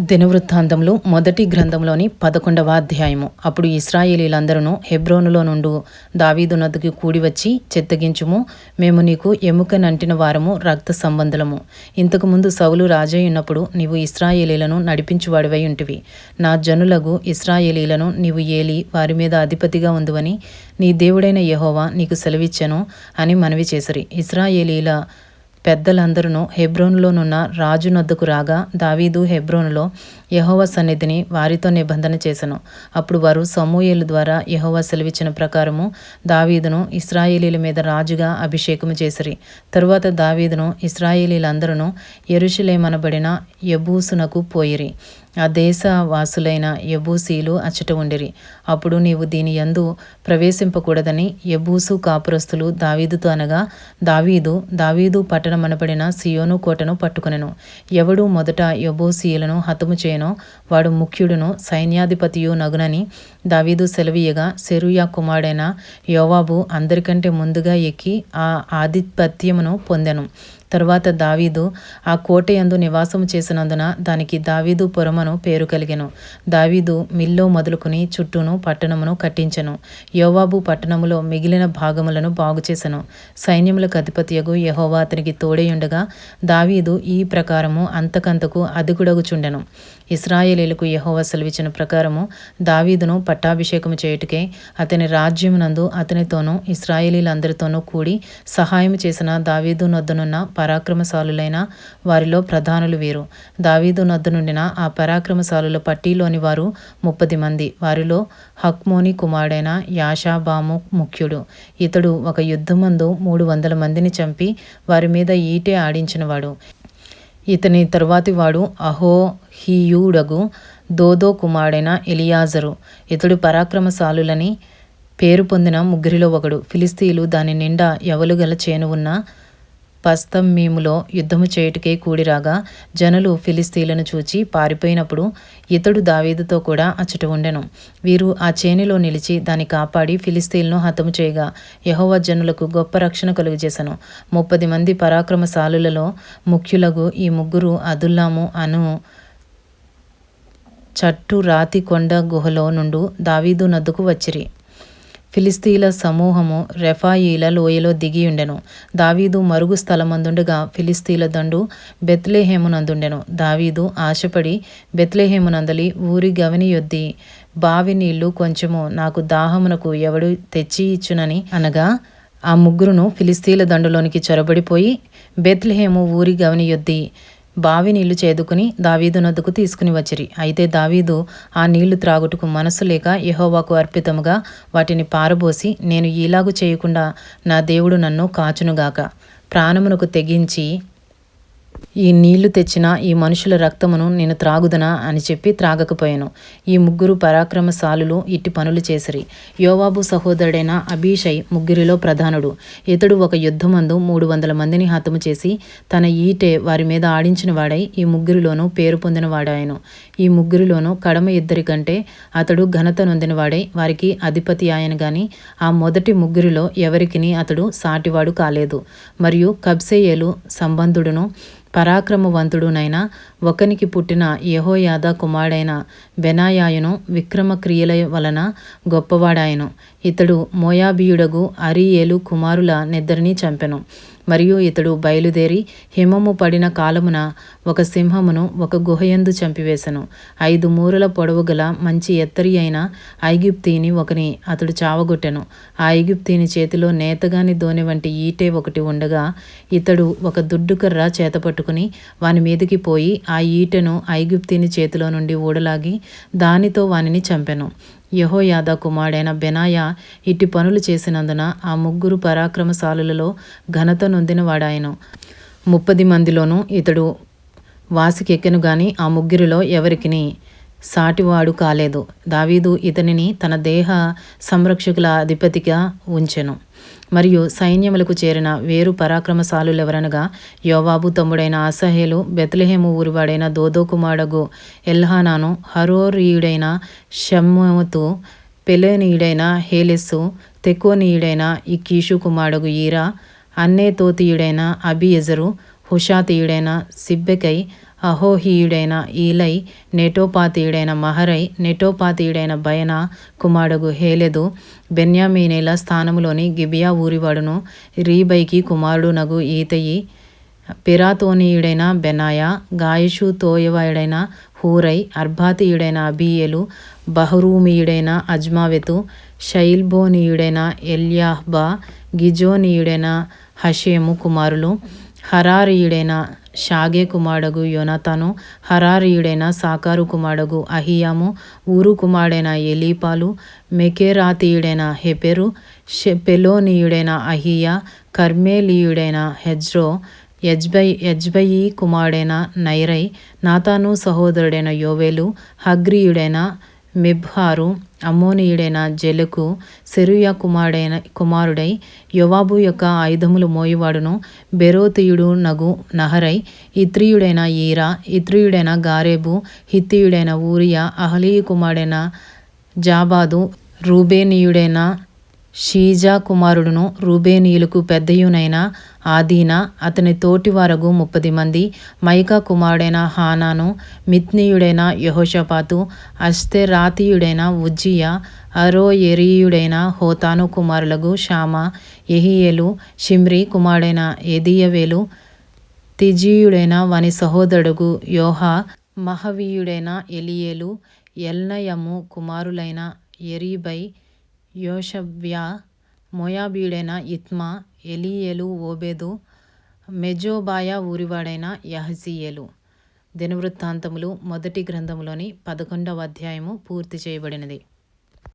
దినవృత్తాంతంలో మొదటి గ్రంథంలోని పదకొండవ అధ్యాయము. అప్పుడు ఇస్రాయేలీలందరూ హెబ్రోనులో నుండు దావీదు నదికి కూడి వచ్చి చెత్తగించుము. మేము నీకు ఎముక నంటిన వారము రక్త సంబంధులము. ఇంతకుముందు సౌలు రాజయ్యున్నప్పుడు నీవు ఇస్రాయేలీలను నడిపించువాడివై ఉంటివి. నా జనులకు ఇస్రాయేలీలను నీవు ఏలి వారి మీద అధిపతిగా ఉందువని నీ దేవుడైన యహోవా నీకు సెలవిచ్చెను అని మనవి చేసిరి. ఇస్రాయేలీల పెద్దలందరూ హెబ్రోన్లోనున్న రాజు నొద్దకు రాగా దావీదు హెబ్రోనులో యహోవ సన్నిధిని వారితో నిబంధన చేసెను. అప్పుడు వారు సమూయేలు ద్వారా యహోవ సెలవిచ్చిన ప్రకారము దావీదును ఇస్రాయేలీల మీద రాజుగా అభిషేకము చేసిరి. తరువాత దావీదును ఇస్రాయేలీలందరూ ఎరుషులేమనబడిన యబూసునకు పోయిరి. ఆ దేశ వాసులైన యబూసీలు అచ్చట ఉండిరి. అప్పుడు నీవు దీని యందు ప్రవేశింపకూడదని యబూసు కాపురస్తులు దావీదుతో అనగా దావీదు దావీదు పట్టణమనబడిన సియోను కోటను పట్టుకునెను. ఎవడు మొదట యబూసీలను హతము చేయను. వాడు ముఖ్యుడును సైన్యాధిపతియు నగునని దావీదు సెలవీయగా సెరుయా కుమారుడైన యోవాబు అందరికంటే ముందుగా ఎక్కి ఆ ఆధిపత్యమును పొందెను. తరువాత దావీదు ఆ కోటయందు నివాసము చేసినందున దానికి దావీదు పురమను పేరు కలిగెను. దావీదు మిల్లో మొదలుకుని చుట్టూను పట్టణమును కట్టించెను. యోవాబు పట్టణములో మిగిలిన భాగములను బాగుచేసెను సైన్యములకు అధిపతియగు యహోవా అతనికి తోడేయుండగా దావీదు ఈ ప్రకారము అంతకంతకు అదిగుడగుచుండెను. ఇస్రాయేలీలకు యహోవా సెలవిచ్చిన ప్రకారము దావీదును పట్టాభిషేకము చేయుటకే అతని రాజ్యమునందు అతనితోనూ ఇస్రాయేలీలందరితోనూ కూడి సహాయం చేసిన దావీదు నొద్దనున్న పరాక్రమశాలులైన వారిలో ప్రధానులు వీరు. దావీదు నద్దు నుండిన ఆ పరాక్రమశాలుల పట్టీలోని వారు ముప్పది మంది. వారిలో హక్మోని కుమారుడైన యాషాబాము ముఖ్యుడు. ఇతడు ఒక యుద్ధమందు మూడు వందల మందిని చంపి వారి మీద ఈటే ఆడించినవాడు. ఇతని తరువాతి వాడు అహోహియుడగు దోదో కుమారుడైన ఎలియాజరు. ఇతడు పరాక్రమశాలులని పేరు పొందిన ముగ్గురిలో ఒకడు. ఫిలిస్తీలు దాని నిండా ఎవలుగల చేను ఉన్న పస్తమ్మీములో యుద్ధము చేయుటకే కూడిరాగా జనులు ఫిలిస్తీలను చూచి పారిపోయినప్పుడు ఇతడు దావీదుతో కూడా అచ్చట ఉండెను. వీరు ఆ చేనిలో నిలిచి దాన్ని కాపాడి ఫిలిస్తీన్ను హతము చేయగా యహోవ జనులకు గొప్ప రక్షణ కలుగజేశాను ముప్పది మంది పరాక్రమశాలులలో ముఖ్యులకు ఈ ముగ్గురు అదుల్లాము అను చట్టు రాతి కొండ గుహలో నుండు దావీదు నద్దుకు వచ్చిరి. ఫిలిస్తీన్ల సమూహము రెఫాయిల లోయలో దిగియుండెను దావీదు మరుగు స్థలమందుండగా ఫిలిస్తీన్ల దండు బెత్లేహేమునందుండెను. దావీదు ఆశపడి బెత్లేహేమునందలి ఊరి గవనియొద్ది బావి నీళ్ళు కొంచెము నాకు దాహమునకు ఎవడు తెచ్చి ఇచ్చునని అనగా ఆ ముగ్గురును ఫిలిస్తీన్ల దండులోనికి చొరబడిపోయి బెత్లెహేము ఊరి గవనియొద్ది బావి నీళ్ళు చేదుకుని దావీదు నదుకు తీసుకుని వచ్చిరి. అయితే దావీదు ఆ నీళ్ళు త్రాగుటకు మనసు లేక యహోవాకు అర్పితముగా వాటిని పారబోసి నేను ఈలాగు చేయకుండా నా దేవుడు నన్ను కాచునుగాక. ప్రాణమునకు తెగించి ఈ నీళ్ళు తెచ్చిన ఈ మనుషుల రక్తమును నేను త్రాగుదనా అని చెప్పి త్రాగకపోయాను. ఈ ముగ్గురు పరాక్రమశాలులు ఇట్టి పనులు చేసిరి. యోవాబు సహోదరుడైన అబీషై ముగ్గురిలో ప్రధానుడు. ఇతడు ఒక యుద్ధమందు మూడు వందల మందిని హతము చేసి తన ఈటే వారి మీద ఆడించిన వాడై ఈ ముగ్గురిలోనూ పేరు పొందిన వాడాయను. ఈ ముగ్గురిలోనూ కడమ ఇద్దరి కంటే అతడు ఘనత నొందినవాడై వారికి అధిపతి ఆయన గాని ఆ మొదటి ముగ్గురిలో ఎవరికిని అతడు సాటివాడు కాలేదు. మరియు కబ్సేయేలు సంబంధుడును పరాక్రమవంతుడునైన ఒకనికి పుట్టిన యహోయాద కుమారుడైన బెనాయాయును విక్రమ క్రియల వలన గొప్పవాడాయను. ఇతడు మోయాబీయుడగు అరియేలు కుమారుల నిద్దరిని చంపెను. మరియు ఇతడు బయలుదేరి హిమము పడిన కాలమున ఒక సింహమును ఒక గుహయందు చంపివేశను ఐదు మూరల పొడవు గల మంచి ఎత్తరి అయిన ఐగిప్తీని ఒకని అతడు చావగొట్టెను. ఆ ఐగిప్తీని చేతిలో నేతగాని దోని వంటి ఈటే ఒకటి ఉండగా ఇతడు ఒక దుడ్డుకర్ర చేతపట్టుకుని వాని మీదకి పోయి ఆ ఈటెను ఐగిప్తీని చేతిలో నుండి ఊడలాగి దానితో వానిని చంపెను. యహోయాద కుమారుడైన బెనాయ ఇట్టి పనులు చేసినందున ఆ ముగ్గురు పరాక్రమశాలులలో ఘనత నొందినవాడాయను. ముప్పది మందిలోనూ ఇతడు వాసికెక్కెను గాని ఆ ముగ్గురిలో ఎవరికిని సాటివాడు కాలేదు. దావీదు ఇతనిని తన దేహ సంరక్షకుల అధిపతిగా ఉంచెను. మరియు సైన్యములకు చేరిన వేరు పరాక్రమశాలులెవరనగా యోవాబు తమ్ముడైన అసహేలు బెత్లహేము ఊరివాడైన దోదో కుమారుడగు ఎల్హానాను హరోరీయుడైన షమ్మతు పెలేనీయుడైన హేలెస్సు తెకోనీయుడైన ఇక్కీషు కుమారుడగు ఈరా అన్నేతోతీయుడైన అబియజరు హుషాతీయుడైన సిబ్బెకై అహోహీయుడైన ఈలై నెటోపాతీయుడైన మహరై నెటోపాతీయుడైన బయన కుమారుడు హేలెదు బెన్యామీనేల స్థానములోని గిబియా ఊరివాడును రీబైకి కుమారుడు నగు ఈతయి పిరాతోనీయుడైన బెనాయ గాయషు తోయవాయుడైన హూరై అర్బాతీయుడైన అబీయేలు బహరూమీయుడైన అజ్మావెతు షైల్బోనీయుడైన ఎల్యాహ్బా గిజోనీయుడైన హషేము కుమారులు హరారీయుడైన ಶಾಗೆ ಕುಮಾಡಗು ಯೋನಾತಾನು ಹರಾರಿಯುಡೆನ ಸಾಕಾರು ಕುಮಾಡಗು ಅಹಿಯಾಮು, ಊರು ಕುಮಾರಡೆನ ಎಲೀಪಾಲು ಮೆಕೆರಾತಿಯುಡೆನ ಹೆಪೆರು ಪೆಲೋನಿಯುಡೇನ ಅಹಿಯ ಕರ್ಮೇಲಿಯುಡೆನ ಹೆಜ್ರೋ ಎಜ್ಬೈ ಯಜ್ಬಯಿ ಕುಮಾರಡೆನ ನೈರೈ, ನಾತಾನು ಸಹೋದರುಡೆನ ಯೋವೆಲು ಹಗ್ರಿಯುಡೆನ మిబ్హారు అమ్మోనీయుడైన జెలకు సెరుయా కుమారుడైన కుమారుడై యోవాబు యొక్క ఆయుధములు మోయువాడును. బెరోతీయుడు నగు నహరై ఇత్రియుడైన ఈరా ఇత్రియుడైన గారేబు హిత్తియుడైన ఊరియా అహలీయు కుమారుడైన జాబాదు రూబేనీయుడైన షీజా కుమారుడును రూబేనీయులకు పెద్దయునైన ఆదీన అతని తోటివారగు ముప్పది మంది మైకా కుమారుడైన హానాను మిత్నీయుడైన యహోషపాతు అస్తెరాతీయుడైన ఉజ్జియా అరోయెరీయుడైన హోతాను కుమారులగు షామా ఎహియేలు షిమ్రి కుమారుడైన ఎదియవేలు తిజీయుడైన వాని సహోదరుడుగు యోహా మహవీయుడైన ఎలియేలు ఎల్నయము కుమారులైన ఎరీబై యోషవ్య మోయాబీయుడైన ఇత్మా ఎలీయేలు ఓబేదు మెజోబాయ ఊరివాడైన యహజీయేలు దినవృత్తాంతములు మొదటి గ్రంథములోని పదకొండవ అధ్యాయము పూర్తి చేయబడినది.